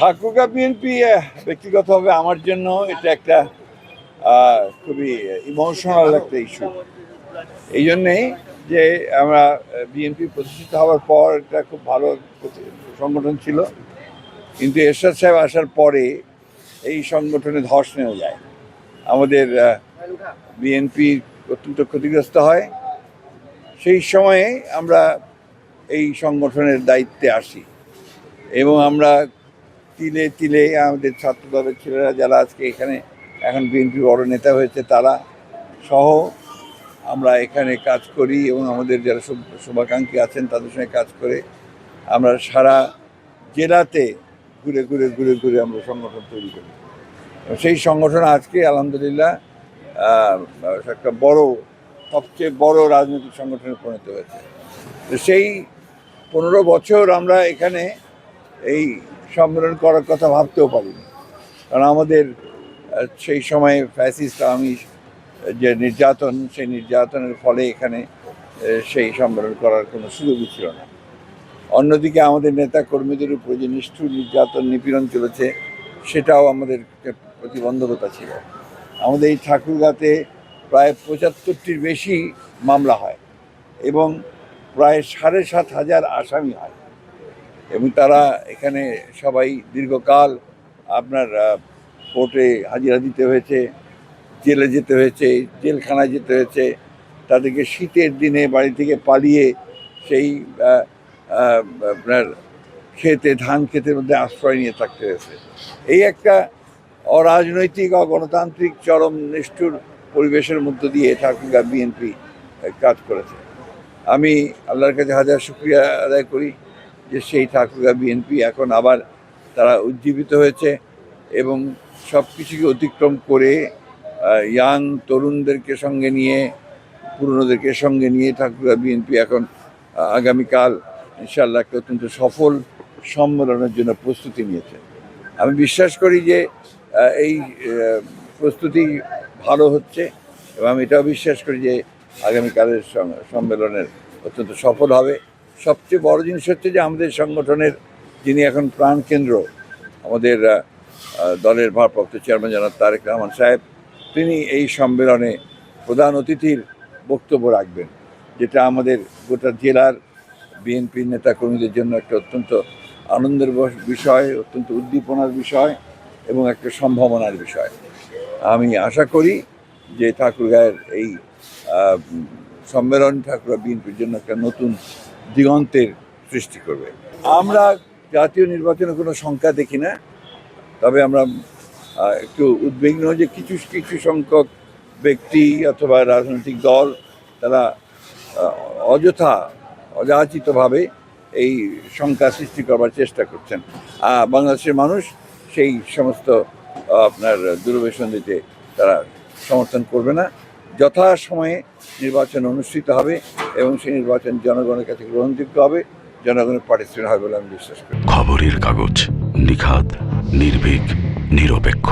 Thakurgaon BNP ব্যক্তিগতভাবে আমার জন্য এটা একটা খুবই ইমোশনাল একটা ইস্যু এই জন্যেই যে আমরা বিএনপি প্রতিষ্ঠিত হওয়ার পর এটা খুব ভালো সংগঠন ছিল। কিন্তু এরশাদ সাহেব আসার পরে এই সংগঠনে ধস নেমে যায়। আমাদের বিএনপি অত্যন্ত ক্ষতিগ্রস্ত হয়। সেই সময়ে আমরা এই সংগঠনের দায়িত্বে আসি। এবং আমরা তিলে তিলে আমাদের ছাত্র দলের ছেলেরা যারা আজকে এখানে, এখন বিএনপি বড় নেতা হয়েছে তারা সহ আমরা এখানে কাজ করি এবং আমাদের যারা শুভ- শুভাকাঙ্ক্ষী আছেন তাদের সঙ্গে কাজ করে আমরা সারা জেলাতে ঘুরে ঘুরে ঘুরে ঘুরে আমরা সংগঠন তৈরি করি। সেই সংগঠন আজকে আলহামদুলিল্লাহ একটা বড়, সবচেয়ে বড় রাজনৈতিক সংগঠনে পরিণত হয়েছে। সেই পনেরো বছর আমরা এখানে এই সম্মেলন করার কথা ভাবতেও পারিনি। কারণ আমাদের সেই সময়ে ফ্যাসিস্ট আমি যে নির্যাতন, সেই নির্যাতনের ফলে এখানে সেই সম্মেলন করার কোনো সুযোগই ছিল না। অন্যদিকে আমাদের নেতা কর্মীদের উপর যে নিষ্ঠুর নির্যাতন, নিপীড়ন চলেছে, সেটাও আমাদের প্রতিবন্ধকতা ছিল। আমাদের এই ঠাকুরগাতে প্রায় পঁচাত্তরটির বেশি মামলা হয় এবং প্রায় সাড়ে সাত হাজার আসামি হয়। এবং তারা এখানে সবাই দীর্ঘকাল আপনার কোর্টে হাজিরা দিতে হয়েছে, জেলে যেতে হয়েছে, জেলখানায় যেতে হয়েছে। তাদেরকে শীতের দিনে বাড়ি থেকে পালিয়ে সেই আপনার খেতে ধান ক্ষেতের মধ্যে আশ্রয় নিয়ে থাকতে হয়েছে। এই একটা অরাজনৈতিক, অগণতান্ত্রিক, চরম, নিষ্ঠুর পরিবেশের মধ্য দিয়ে ঠাকুরগা বিএনপি কাজ করেছে। আমি আল্লাহর কাছে হাজার শুক্রিয়া আদায় করি। যে সেই ঠাকুরগা বিএনপি এখন আবার তারা উজ্জীবিত হয়েছে এবং সব কিছুকে অতিক্রম করে ইয়াং তরুণদেরকে সঙ্গে নিয়ে, পুরনোদেরকে সঙ্গে নিয়ে ঠাকুরগা বিএনপি এখন আগামীকাল ইনশাল্লাহ একটা অত্যন্ত সফল সম্মেলনের জন্য প্রস্তুতি নিয়েছে। আমি বিশ্বাস করি যে এই প্রস্তুতি ভালো হচ্ছে এবং আমি এটাও বিশ্বাস করি যে আগামীকালের সম্মেলনের অত্যন্ত সফল হবে। সবচেয়ে বড় জিনিস হচ্ছে যে আমাদের সংগঠনের যিনি এখন প্রাণকেন্দ্র আমাদের দলের ভারপ্রাপ্ত চেয়ারম্যান জনাব তারেক রহমান সাহেব, তিনি এই সম্মেলনে প্রধান অতিথির বক্তব্য রাখবেন, যেটা আমাদের গোটা জেলার বিএনপির নেতাকর্মীদের জন্য একটা অত্যন্ত আনন্দের বিষয়, অত্যন্ত উদ্দীপনার বিষয় এবং একটা সম্ভাবনার বিষয়। আমি আশা করি যে ঠাকুরগাঁয়ের এই সম্মেলন ঠাকুরা বিএনপির জন্য একটা নতুন দিগন্তের সৃষ্টি করবে। আমরা জাতীয় নির্বাচনে কোনো সংখ্যা দেখি না, তবে আমরা একটু উদ্বিগ্ন যে কিছু কিছু সংখ্যক ব্যক্তি অথবা রাজনৈতিক দল, তারা অযথা, অযাচিতভাবে এই সংখ্যা সৃষ্টি করবার চেষ্টা করছেন। বাংলাদেশের মানুষ সেই সমস্ত আপনার দূরবেশন দিতে তারা সমর্থন করবে না। যথা সময়ে নির্বাচন অনুষ্ঠিত হবে এবং সেই নির্বাচন জনগণের কাছে গ্রহণযোগ্য হবে, জনগণের পার্টিসিপেট হবে বলে আমি বিশ্বাস করি। খবরের কাগজ নিখাত নির্ভীক, নিরপেক্ষ।